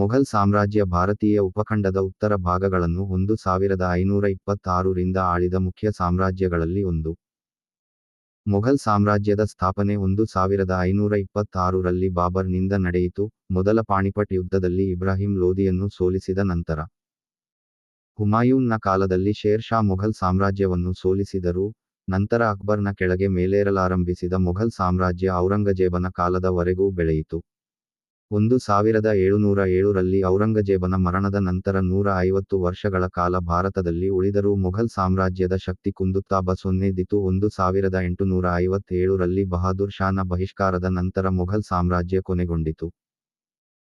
ಮೊಘಲ್ ಸಾಮ್ರಾಜ್ಯ ಭಾರತೀಯ ಉಪಖಂಡದ ಉತ್ತರ ಭಾಗಗಳನ್ನು ಒಂದು ಸಾವಿರದ ಐನೂರ ಇಪ್ಪತ್ತಾರರಿಂದ ಆಳಿದ ಮುಖ್ಯ ಸಾಮ್ರಾಜ್ಯಗಳಲ್ಲಿ ಒಂದು. ಮೊಘಲ್ ಸಾಮ್ರಾಜ್ಯದ ಸ್ಥಾಪನೆ ಒಂದು ಸಾವಿರದ ಐನೂರ ಇಪ್ಪತ್ತಾರರಲ್ಲಿ ಬಾಬರ್ನಿಂದ ನಡೆಯಿತು, ಮೊದಲ ಪಾಣಿಪಟ್ ಯುದ್ಧದಲ್ಲಿ ಇಬ್ರಾಹಿಂ ಲೋದಿಯನ್ನು ಸೋಲಿಸಿದ ನಂತರ. ಹುಮಾಯೂನ್ನ ಕಾಲದಲ್ಲಿ ಶೇರ್ ಶಾ ಮೊಘಲ್ ಸಾಮ್ರಾಜ್ಯವನ್ನು ಸೋಲಿಸಿದರೂ, ನಂತರ ಅಕ್ಬರ್ನ ಕೆಳಗೆ ಮೇಲೇರಲಾರಂಭಿಸಿದ ಮೊಘಲ್ ಸಾಮ್ರಾಜ್ಯ ಔರಂಗಜೇಬನ ಕಾಲದವರೆಗೂ ಬೆಳೆಯಿತು. ಒಂದು ಸಾವಿರದ ಏಳುನೂರ ಏಳರಲ್ಲಿ ಔರಂಗಜೇಬನ ಮರಣದ ನಂತರ ನೂರ ಐವತ್ತು ವರ್ಷಗಳ ಕಾಲ ಭಾರತದಲ್ಲಿ ಉಳಿದರೂ ಮೊಘಲ್ ಸಾಮ್ರಾಜ್ಯದ ಶಕ್ತಿ ಕುಂದುತ್ತಾ ಬಸೊನ್ನೆದಿತು ಒಂದು ಸಾವಿರದ ಎಂಟುನೂರ ಐವತ್ತೇಳರಲ್ಲಿ ಬಹಾದೂರ್ ಶಾನ ಬಹಿಷ್ಕಾರದ ನಂತರ ಮೊಘಲ್ ಸಾಮ್ರಾಜ್ಯ ಕೊನೆಗೊಂಡಿತು.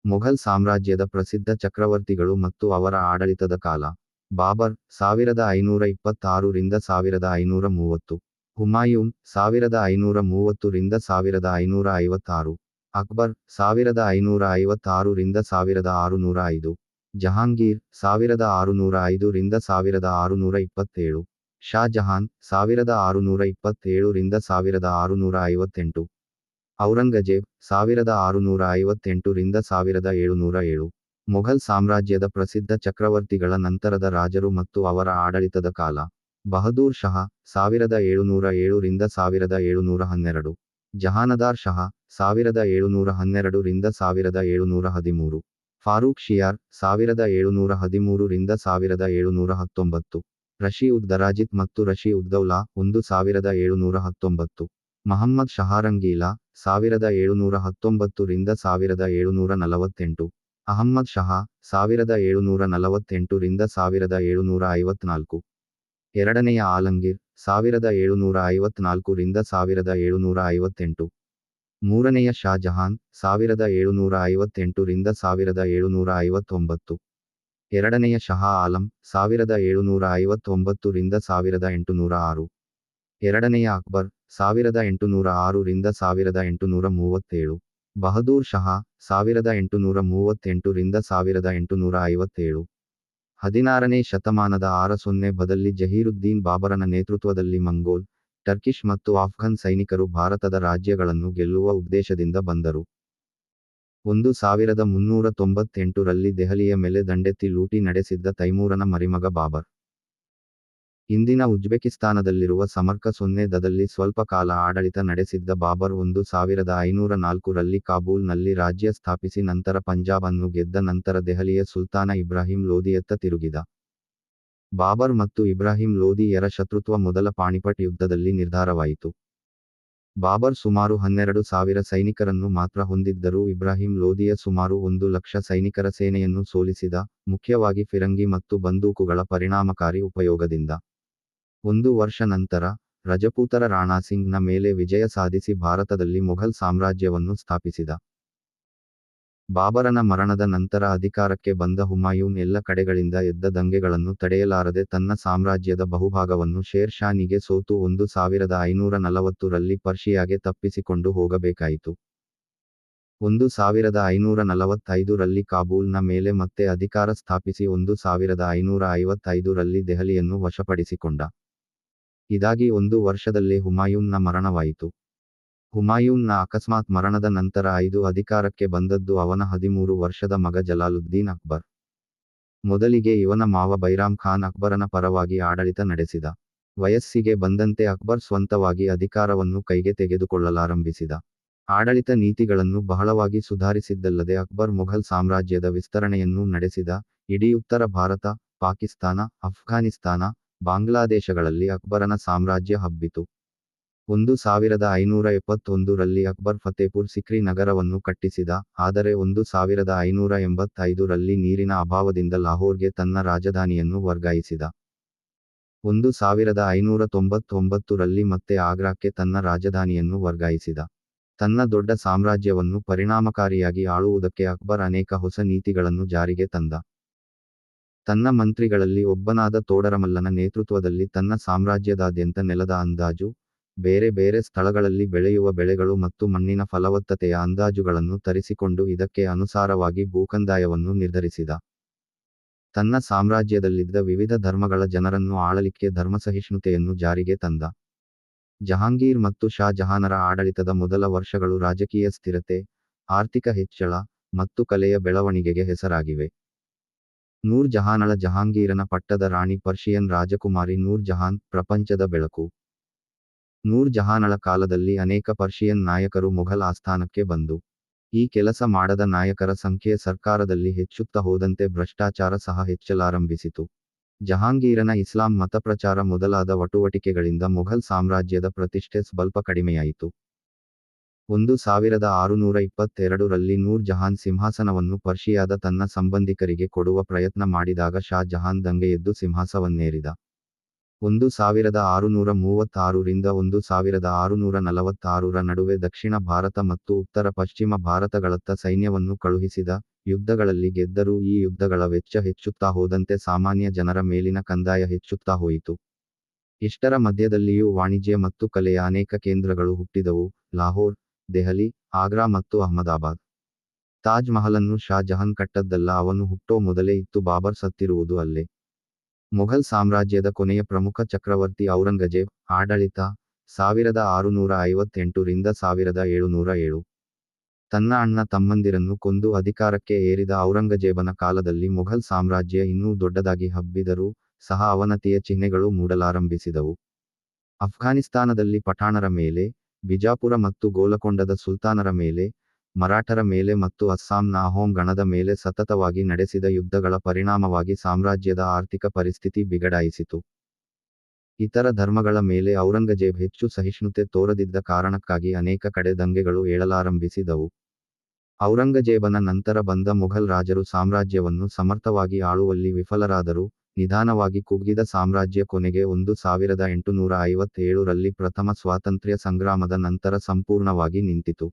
ಮೊಘಲ್ ಸಾಮ್ರಾಜ್ಯದ ಪ್ರಸಿದ್ಧ ಚಕ್ರವರ್ತಿಗಳು ಮತ್ತು ಅವರ ಆಡಳಿತದ ಕಾಲ. ಬಾಬರ್, ಸಾವಿರದ ಐನೂರ ಇಪ್ಪತ್ತಾರರಿಂದ ಸಾವಿರದ ಐನೂರ ಮೂವತ್ತು. ಹುಮಾಯೂನ್, ಸಾವಿರದ ಐನೂರ ಮೂವತ್ತು ರಿಂದ ಸಾವಿರದ ಐನೂರ ಐವತ್ತಾರು. ಅಕ್ಬರ್, ಸಾವಿರದ ಐನೂರ ಐವತ್ತಾರು ರಿಂದ ಸಾವಿರದ ಆರುನೂರ ಐದು. ಜಹಾಂಗೀರ್, ಸಾವಿರದ ಆರುನೂರ ಐದು ರಿಂದ ಸಾವಿರದ ಆರುನೂರ ಇಪ್ಪತ್ತೇಳು. ಶಾಜಹಾನ್ ಸಾವಿರದ ಆರುನೂರ ಇಪ್ಪತ್ತೇಳು ರಿಂದ ಸಾವಿರದ ಆರುನೂರ ಐವತ್ತೆಂಟು. ಔರಂಗಜೇಬ್, ಸಾವಿರದ ಆರುನೂರ ಐವತ್ತೆಂಟು ರಿಂದ ಸಾವಿರದ ಏಳುನೂರ ಏಳು. ಮೊಘಲ್ ಸಾಮ್ರಾಜ್ಯದ ಪ್ರಸಿದ್ಧ ಚಕ್ರವರ್ತಿಗಳ ನಂತರದ ರಾಜರು ಮತ್ತು ಅವರ ಆಡಳಿತದ ಕಾಲ. ಬಹದೂರ್ ಶಹ, ಸಾವಿರದ ಏಳುನೂರ ಏಳು ರಿಂದ ಸಾವಿರದ ಏಳುನೂರ ಹನ್ನೆರಡು. ಜಹಾನದಾರ್ ಶಹ ಸಾವಿರದ ಏಳುನೂರ ಹನ್ನೆರಡು ರಿಂದ ಸಾವಿರದ ಏಳುನೂರ ಹದಿಮೂರು ಫಾರೂಕ್ ಶಿಯಾರ್ ಸಾವಿರದ ಏಳುನೂರ ಹದಿಮೂರು ರಿಂದ ಸಾವಿರದ ಏಳುನೂರ ಹತ್ತೊಂಬತ್ತು ರಶಿ ಉದ್ ದರಾಜಿತ್ ಮತ್ತು ರಶಿ ಉದ್ದೌಲಾ ಒಂದು ಸಾವಿರದ ಏಳುನೂರ ಹತ್ತೊಂಬತ್ತು ಮಹಮ್ಮದ್ ಶಹಾರಂಗೀಲಾ ಸಾವಿರದ ಏಳುನೂರ ಹತ್ತೊಂಬತ್ತು ರಿಂದ ಸಾವಿರದ ಏಳುನೂರ ನಲವತ್ತೆಂಟು ಅಹಮ್ಮದ್ ಶಹಾ ಸಾವಿರದ ಏಳುನೂರ ನಲವತ್ತೆಂಟು ರಿಂದ ಸಾವಿರದ ಏಳುನೂರ ಐವತ್ನಾಲ್ಕು ಎರಡನೆಯ ಆಲಂಗೀರ್ ಸಾವಿರದ ಏಳುನೂರ ಐವತ್ನಾಲ್ಕು ರಿಂದ ಸಾವಿರದ ಏಳುನೂರ ಐವತ್ತೆಂಟು ಮೂರನೆಯ ಶಾಜಹಾನ್ ಸಾವಿರದ ಏಳುನೂರ ಐವತ್ತೆಂಟು ರಿಂದ ಸಾವಿರದ ಏಳುನೂರ ಐವತ್ತೊಂಬತ್ತು. ಎರಡನೆಯ ಶಹಾ ಆಲಂ, ಸಾವಿರದ ಏಳುನೂರ ಐವತ್ತೊಂಬತ್ತು ರಿಂದ ಸಾವಿರದ ಎಂಟುನೂರ ಆರು. ಎರಡನೆಯ ಅಕ್ಬರ್, ಸಾವಿರದ ಎಂಟುನೂರ ಆರು ರಿಂದ ಸಾವಿರದ ಎಂಟುನೂರ ಮೂವತ್ತೇಳು. ಬಹದೂರ್ ಶಹಾ, ಸಾವಿರದ ಎಂಟುನೂರ ಮೂವತ್ತೆಂಟು ರಿಂದ ಸಾವಿರದ ಎಂಟುನೂರ ಐವತ್ತೇಳು. ಹದಿನಾರನೇ ಶತಮಾನದ ಆರ ಸೊನ್ನೆ ಬದಲ್ಲಿ ಜಹೀರುದ್ದೀನ್ ಬಾಬರನ ನೇತೃತ್ವದಲ್ಲಿ ಮಂಗೋಲ್ ಟರ್ಕಿಶ್ ಮತ್ತು ಆಫ್ಘನ್ ಸೈನಿಕರು ಭಾರತದ ರಾಜ್ಯಗಳನ್ನು ಗೆಲ್ಲುವ ಉದ್ದೇಶದಿಂದ ಬಂದರು. ಒಂದು ಸಾವಿರದ ಮುನ್ನೂರ ತೊಂಬತ್ತೆಂಟರಲ್ಲಿ ದೆಹಲಿಯ ಮೇಲೆ ದಂಡೆತ್ತಿ ಲೂಟಿ ನಡೆಸಿದ್ದ ತೈಮೂರನ ಮರಿಮಗ ಬಾಬರ್. ಇಂದಿನ ಉಜ್ಬೆಕಿಸ್ತಾನದಲ್ಲಿರುವ ಸಮರ್ಕ ಸೊನ್ನೆ ದದಲ್ಲಿ ಸ್ವಲ್ಪ ಕಾಲ ಆಡಳಿತ ನಡೆಸಿದ್ದ ಬಾಬರ್ ಒಂದು ಸಾವಿರದ ಐನೂರ ನಾಲ್ಕರಲ್ಲಿ ಕಾಬೂಲ್ನಲ್ಲಿ ರಾಜ್ಯ ಸ್ಥಾಪಿಸಿ ನಂತರ ಪಂಜಾಬ್ ಅನ್ನು ಗೆದ್ದ ನಂತರ ದೆಹಲಿಯ ಸುಲ್ತಾನ ಇಬ್ರಾಹಿಂ ಲೋದಿಯತ್ತ ತಿರುಗಿದ. ಬಾಬರ್ ಮತ್ತು ಇಬ್ರಾಹಿಂ ಲೋದಿಯರ ಶತ್ರುತ್ವ ಮೊದಲ ಪಾಣಿಪಟ್ ಯುದ್ಧದಲ್ಲಿ ನಿರ್ಧಾರವಾಯಿತು. ಬಾಬರ್ ಸುಮಾರು ಹನ್ನೆರಡು ಸಾವಿರ ಸೈನಿಕರನ್ನು ಮಾತ್ರ ಹೊಂದಿದ್ದರೂ ಇಬ್ರಾಹಿಂ ಲೋದಿಯ ಸುಮಾರು ಒಂದು ಲಕ್ಷ ಸೈನಿಕರ ಸೇನೆಯನ್ನು ಸೋಲಿಸಿದ, ಮುಖ್ಯವಾಗಿ ಫಿರಂಗಿ ಮತ್ತು ಬಂದೂಕುಗಳ ಪರಿಣಾಮಕಾರಿ ಉಪಯೋಗದಿಂದ. ಒಂದು ವರ್ಷ ನಂತರ, ರಜಪೂತರ ರಾಣಾ ಸಿಂಗ್ನ ಮೇಲೆ ವಿಜಯ ಸಾಧಿಸಿ ಭಾರತದಲ್ಲಿ ಮೊಘಲ್ ಸಾಮ್ರಾಜ್ಯವನ್ನು ಸ್ಥಾಪಿಸಿದ. ಬಾಬರನ ಮರಣದ ನಂತರ ಅಧಿಕಾರಕ್ಕೆ ಬಂದ ಹುಮಾಯೂನ್ ಎಲ್ಲ ಕಡೆಗಳಿಂದ ಎದ್ದ ದಂಗೆಗಳನ್ನು ತಡೆಯಲಾರದೆ ತನ್ನ ಸಾಮ್ರಾಜ್ಯದ ಬಹುಭಾಗವನ್ನು ಶೇರ್ ಶಾನಿಗೆ ಸೋತು ಒಂದು ಸಾವಿರದ ಐನೂರ ನಲವತ್ತರಲ್ಲಿ ಪರ್ಷಿಯಾಗೆ ತಪ್ಪಿಸಿಕೊಂಡು ಹೋಗಬೇಕಾಯಿತು. ಒಂದು ಸಾವಿರದ ಐನೂರ ನಲವತ್ತೈದರಲ್ಲಿ ಕಾಬೂಲ್ನ ಮೇಲೆ ಮತ್ತೆ ಅಧಿಕಾರ ಸ್ಥಾಪಿಸಿ ಒಂದು ಸಾವಿರದ ಐನೂರ ಐವತ್ತೈದರಲ್ಲಿ ದೆಹಲಿಯನ್ನು ವಶಪಡಿಸಿಕೊಂಡ. ಇದಾಗಿ ಒಂದು ವರ್ಷದಲ್ಲೇ ಹುಮಾಯೂನ್ನ ಮರಣವಾಯಿತು. ಹುಮಾಯೂನ್ನ ಅಕಸ್ಮಾತ್ ಮರಣದ ನಂತರ ಐದು ಅಧಿಕಾರಕ್ಕೆ ಬಂದದ್ದು ಅವನ ಹದಿಮೂರು ವರ್ಷದ ಮಗ ಜಲಾಲುದ್ದೀನ್ ಅಕ್ಬರ್. ಮೊದಲಿಗೆ ಇವನ ಮಾವ ಬೈರಾಮ್ ಖಾನ್ ಅಕ್ಬರನ ಪರವಾಗಿ ಆಡಳಿತ ನಡೆಸಿದ. ವಯಸ್ಸಿಗೆ ಬಂದಂತೆ ಅಕ್ಬರ್ ಸ್ವಂತವಾಗಿ ಅಧಿಕಾರವನ್ನು ಕೈಗೆ ತೆಗೆದುಕೊಳ್ಳಲಾರಂಭಿಸಿದ. ಆಡಳಿತ ನೀತಿಗಳನ್ನು ಬಹಳವಾಗಿ ಸುಧಾರಿಸಿದ್ದಲ್ಲದೆ ಅಕ್ಬರ್ ಮೊಘಲ್ ಸಾಮ್ರಾಜ್ಯದ ವಿಸ್ತರಣೆಯನ್ನೂ ನಡೆಸಿದ. ಇಡೀ ಉತ್ತರ ಭಾರತ, ಪಾಕಿಸ್ತಾನ, ಅಫ್ಘಾನಿಸ್ತಾನ, ಬಾಂಗ್ಲಾದೇಶಗಳಲ್ಲಿ ಅಕ್ಬರನ ಸಾಮ್ರಾಜ್ಯ ಹಬ್ಬಿತು. ಒಂದು ಸಾವಿರದ ಐನೂರ ಎಪ್ಪತ್ತೊಂದರಲ್ಲಿ ಅಕ್ಬರ್ ಫತೇಪುರ್ ಸಿಕ್ರಿ ನಗರವನ್ನು ಕಟ್ಟಿಸಿದ, ಆದರೆ ಒಂದು ಸಾವಿರದ ಐನೂರ ಎಂಬತ್ತೈದರಲ್ಲಿ ನೀರಿನ ಅಭಾವದಿಂದ ಲಾಹೋರ್ಗೆ ತನ್ನ ರಾಜಧಾನಿಯನ್ನು ವರ್ಗಾಯಿಸಿದ. ಒಂದು ಸಾವಿರದ ಐನೂರ ತೊಂಬತ್ತೊಂಬತ್ತರಲ್ಲಿ ಮತ್ತೆ ಆಗ್ರಾಕ್ಕೆ ತನ್ನ ರಾಜಧಾನಿಯನ್ನು ವರ್ಗಾಯಿಸಿದ. ತನ್ನ ದೊಡ್ಡ ಸಾಮ್ರಾಜ್ಯವನ್ನು ಪರಿಣಾಮಕಾರಿಯಾಗಿ ಆಳುವುದಕ್ಕೆ ಅಕ್ಬರ್ ಅನೇಕ ಹೊಸ ನೀತಿಗಳನ್ನು ಜಾರಿಗೆ ತಂದ. ತನ್ನ ಮಂತ್ರಿಗಳಲ್ಲಿ ಒಬ್ಬನಾದ ತೋಡರಮಲ್ಲನ ನೇತೃತ್ವದಲ್ಲಿ ತನ್ನ ಸಾಮ್ರಾಜ್ಯದಾದ್ಯಂತ ನೆಲದ ಅಂದಾಜು ಬೇರೆ ಬೇರೆ ಸ್ಥಳಗಳಲ್ಲಿ ಬೆಳೆಯುವ ಬೆಳೆಗಳು ಮತ್ತು ಮಣ್ಣಿನ ಫಲವತ್ತತೆಯ ಅಂದಾಜುಗಳನ್ನು ತರಿಸಿಕೊಂಡು ಇದಕ್ಕೆ ಅನುಸಾರವಾಗಿ ಭೂಕಂದಾಯವನ್ನು ನಿರ್ಧರಿಸಿದ. ತನ್ನ ಸಾಮ್ರಾಜ್ಯದಲ್ಲಿದ್ದ ವಿವಿಧ ಧರ್ಮಗಳ ಜನರನ್ನು ಆಳಲಿಕ್ಕೆ ಧರ್ಮಸಹಿಷ್ಣುತೆಯನ್ನು ಜಾರಿಗೆ ತಂದ. ಜಹಾಂಗೀರ್ ಮತ್ತು ಶಾ ಜಹಾನರ ಆಡಳಿತದ ಮೊದಲ ವರ್ಷಗಳು ರಾಜಕೀಯ ಸ್ಥಿರತೆ, ಆರ್ಥಿಕ ಹೆಚ್ಚಳ ಮತ್ತು ಕಲೆಯ ಬೆಳವಣಿಗೆಗೆ ಹೆಸರಾಗಿವೆ. ನೂರ್ ಜಹಾನಳ ಜಹಾಂಗೀರನ ಪಟ್ಟದ ರಾಣಿ ಪರ್ಷಿಯನ್ ರಾಜಕುಮಾರಿ ನೂರ್ ಜಹಾನ್ ಪ್ರಪಂಚದ ಬೆಳಕು. ನೂರ್ ಜಹಾನಳ ಕಾಲದಲ್ಲಿ ಅನೇಕ ಪರ್ಷಿಯನ್ ನಾಯಕರು ಮೊಘಲ್ ಆಸ್ಥಾನಕ್ಕೆ ಬಂದು, ಈ ಕೆಲಸ ಮಾಡದ ನಾಯಕರ ಸಂಖ್ಯೆ ಸರ್ಕಾರದಲ್ಲಿ ಹೆಚ್ಚುತ್ತ ಹೋದಂತೆ ಭ್ರಷ್ಟಾಚಾರ ಸಹ ಹೆಚ್ಚಲಾರಂಭಿಸಿತು. ಜಹಾಂಗೀರನ ಇಸ್ಲಾಂ ಮತಪ್ರಚಾರ ಮೊದಲಾದ ವಟುವಟಿಕೆಗಳಿಂದ ಮೊಘಲ್ ಸಾಮ್ರಾಜ್ಯದ ಪ್ರತಿಷ್ಠೆ ಸ್ವಲ್ಪ ಕಡಿಮೆಯಾಯಿತು. ಒಂದು ಸಾವಿರದ ಆರುನೂರ ಇಪ್ಪತ್ತೆರಡರಲ್ಲಿ ನೂರ್ ಜಹಾನ್ ಸಿಂಹಾಸನವನ್ನು ಪರ್ಷಿಯಾದ ತನ್ನ ಸಂಬಂಧಿಕರಿಗೆ ಕೊಡುವ ಪ್ರಯತ್ನ ಮಾಡಿದಾಗ ಶಾ ಜಹಾನ್ ದಂಗೆಯೆದ್ದು ಸಿಂಹಾಸವನ್ನೇರಿದ. ಒಂದು ಸಾವಿರದ ಆರುನೂರ ಮೂವತ್ತಾರರಿಂದ ಒಂದು ಸಾವಿರದ ಆರುನೂರ ನಲವತ್ತಾರರ ನಡುವೆ ದಕ್ಷಿಣ ಭಾರತ ಮತ್ತು ಉತ್ತರ ಪಶ್ಚಿಮ ಭಾರತಗಳತ್ತ ಸೈನ್ಯವನ್ನು ಕಳುಹಿಸಿದ ಯುದ್ಧಗಳಲ್ಲಿ ಗೆದ್ದರೂ ಈ ಯುದ್ಧಗಳ ವೆಚ್ಚ ಹೆಚ್ಚುತ್ತಾ ಹೋದಂತೆ ಸಾಮಾನ್ಯ ಜನರ ಮೇಲಿನ ಕಂದಾಯ ಹೆಚ್ಚುತ್ತಾ ಹೋಯಿತು. ಇಷ್ಟರ ಮಧ್ಯದಲ್ಲಿಯೂ ವಾಣಿಜ್ಯ ಮತ್ತು ಕಲೆಯ ಅನೇಕ ಕೇಂದ್ರಗಳು ಹುಟ್ಟಿದವು. ಲಾಹೋರ್, ದೆಹಲಿ, ಆಗ್ರಾ ಮತ್ತು ಅಹಮದಾಬಾದ್. ತಾಜ್ ಮಹಲನ್ನು ಶಾಜಹಾನ್ ಕಟ್ಟದ್ದಲ್ಲ, ಅವನು ಹುಟ್ಟೋ ಮೊದಲೇ ಇತ್ತು, ಬಾಬರ್ ಸತ್ತಿರುವುದು ಅಲ್ಲೇ. ಮೊಘಲ್ ಸಾಮ್ರಾಜ್ಯದ ಕೊನೆಯ ಪ್ರಮುಖ ಚಕ್ರವರ್ತಿ ಔರಂಗಜೇಬ್, ಆಡಳಿತ, ಸಾವಿರದ ಆರುನೂರ ಐವತ್ತೆಂಟು ರಿಂದ ಸಾವಿರದ ಏಳುನೂರ ಏಳು. ತನ್ನ ಅಣ್ಣ ತಮ್ಮಂದಿರನ್ನು ಕೊಂದು ಅಧಿಕಾರಕ್ಕೆ ಏರಿದ ಔರಂಗಜೇಬನ ಕಾಲದಲ್ಲಿ ಮೊಘಲ್ ಸಾಮ್ರಾಜ್ಯ ಇನ್ನೂ ದೊಡ್ಡದಾಗಿ ಹಬ್ಬಿದರೂ ಸಹ ಅವನತಿಯ ಚಿಹ್ನೆಗಳು ಮೂಡಲಾರಂಭಿಸಿದವು. ಅಫ್ಘಾನಿಸ್ತಾನದಲ್ಲಿ ಪಠಾಣರ ಮೇಲೆ, ಬಿಜಾಪುರ ಮತ್ತು ಗೋಲಕೊಂಡದ ಸುಲ್ತಾನರ ಮೇಲೆ ಮರಾಠರ ಮೇಲೆ ಮತ್ತು ಅಸ್ಸಾಂನ ನಾಹೋಂ ಗಣದ ಮೇಲೆ ಸತತವಾಗಿ ನಡೆಸಿದ ಯುದ್ಧಗಳ ಪರಿಣಾಮವಾಗಿ ಸಾಮ್ರಾಜ್ಯದ ಆರ್ಥಿಕ ಪರಿಸ್ಥಿತಿ ಬಿಗಡಾಯಿಸಿತು. ಇತರ ಧರ್ಮಗಳ ಮೇಲೆ ಔರಂಗಜೇಬ್ ಹೆಚ್ಚು ಸಹಿಷ್ಣುತೆ ತೋರದಿದ್ದ ಕಾರಣಕ್ಕಾಗಿ ಅನೇಕ ಕಡೆ ದಂಗೆಗಳು ಏಳಲಾರಂಭಿಸಿದವು. ಔರಂಗಜೇಬನ ನಂತರ ಬಂದ ಮೊಘಲ್ ರಾಜರು ಸಾಮ್ರಾಜ್ಯವನ್ನು ಸಮರ್ಥವಾಗಿ ಆಳುವಲ್ಲಿ ವಿಫಲರಾದರು. ನಿಧಾನವಾಗಿ ಕುಗ್ಗಿದ ಸಾಮ್ರಾಜ್ಯ ಕೊನೆಗೆ ಒಂದು ಸಾವಿರದ ಎಂಟುನೂರ ಐವತ್ತೇಳರಲ್ಲಿ ಪ್ರಥಮ ಸ್ವಾತಂತ್ರ್ಯ ಸಂಗ್ರಾಮದ ನಂತರ ಸಂಪೂರ್ಣವಾಗಿ ನಿಂತಿತು.